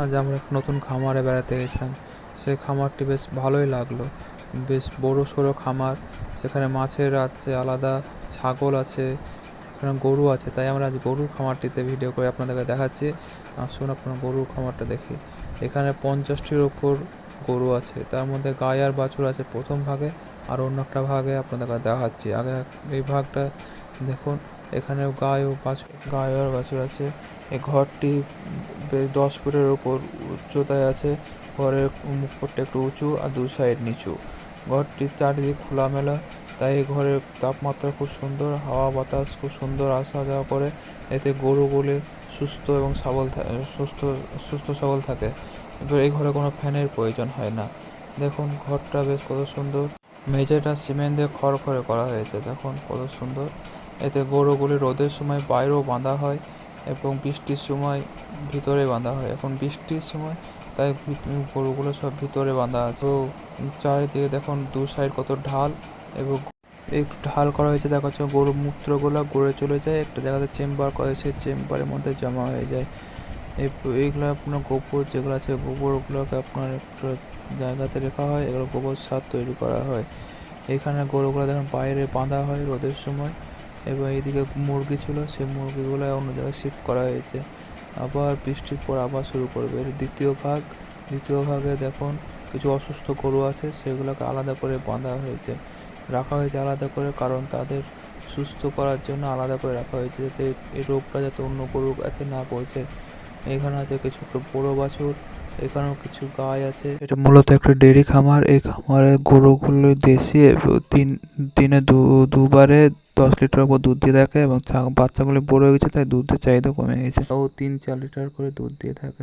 আজ আমরা এক নতুন খামারে বেড়াতে গেছিলাম, সেই খামারটি বেশ ভালোই লাগল। বেশ বড়ো সড়ো খামার, সেখানে মাছের আছে, আলাদা ছাগল আছে এখানে গরু আছে। তাই আমরা আজ গরুর খামারটিতে ভিডিও করে আপনাদেরকে দেখাচ্ছি। আসুন আপনার গরুর খামারটা দেখি। এখানে পঞ্চাশটির ওপর গরু আছে, তার মধ্যে গায়ে আর বাছুর আছে প্রথম ভাগে, আর অন্য একটা ভাগে আপনাদেরকে দেখাচ্ছি। আগে এই ভাগটা দেখুন এখানে গায়ে ও বাছুর গাই আর বাছুর আছে। এই ঘরটি দশ ফুটের ওপর উচ্চতায় আছে। ঘরের মুখটা একটু উঁচু আর দু সাইড নিচু। ঘরটির চারিদিক খোলামেলা, তাই এই ঘরের তাপমাত্রা খুব সুন্দর, হাওয়া বাতাস খুব সুন্দর, আসা যাওয়া করে। এতে গরু গরুগুলি সুস্থ এবং সবল সুস্থ সুস্থ সবল থাকে। এবার এই ঘরে কোনো ফ্যানের প্রয়োজন হয় না। দেখুন, ঘরটা বেশ কত সুন্দর। মেঝেটা সিমেন্ট দিয়ে খড়খড়ে করা হয়েছে। দেখুন কত সুন্দর। এতে গরুগুলি রোদের সময় বাইরেও বাঁধা হয় এবং বৃষ্টির সময় ভিতরে বাঁধা হয়। এখন বৃষ্টির সময় তাই গরুগুলো সব ভিতরে বাঁধা আছে। তো চারিদিকে দেখুন দু সাইড কত ঢাল এবং এই ঢাল করা হয়েছে। দেখা যাচ্ছে গরুর মূত্রগুলো গড়ে চলে যায় একটা জায়গাতে চেম্বার করা হয়েছে। চেম্বারের মধ্যে জমা হয়ে যায়। এইগুলো আপনার গোবর যেগুলো আছে, গোবরগুলোকে আপনার একটা জায়গাতে রাখা হয়, এগুলো গোবর সার তৈরি করা হয়। এখানে গরুগুলো দেখুন বাইরে বাঁধা হয় রোদের সময় এবং এইদিকে মুরগি ছিল, সেই মুরগিগুলো অন্য জায়গায় শিফট করা হয়েছে। আবার বৃষ্টির পর আবার শুরু করবে। দ্বিতীয় ভাগ, দ্বিতীয় ভাগে দেখুন কিছু অসুস্থ গরু আছে, সেগুলোকে আলাদা করে বাঁধা হয়েছে। রাখা হয়েছে আলাদা করে কারণ তাদের সুস্থ করার জন্য আলাদা করে রাখা হয়েছে, যাতে এই রোগটা যাতে অন্য গরু এতে না পৌঁছে। এখানে আছে কিছু একটা বড় বাছুর এখানেও কিছু গাই আছে। এটা মূলত একটা ডেরি খামার। এই খামারে গরুগুলো দেশি তিন দিন দুবারে দশ লিটার উপর দুধ দিয়ে থাকে এবং বাচ্চাগুলো বড় হয়ে গেছে তাই দুধের চাহিদা কমে গেছে। ও তিন চার লিটার করে দুধ দিয়ে থাকে।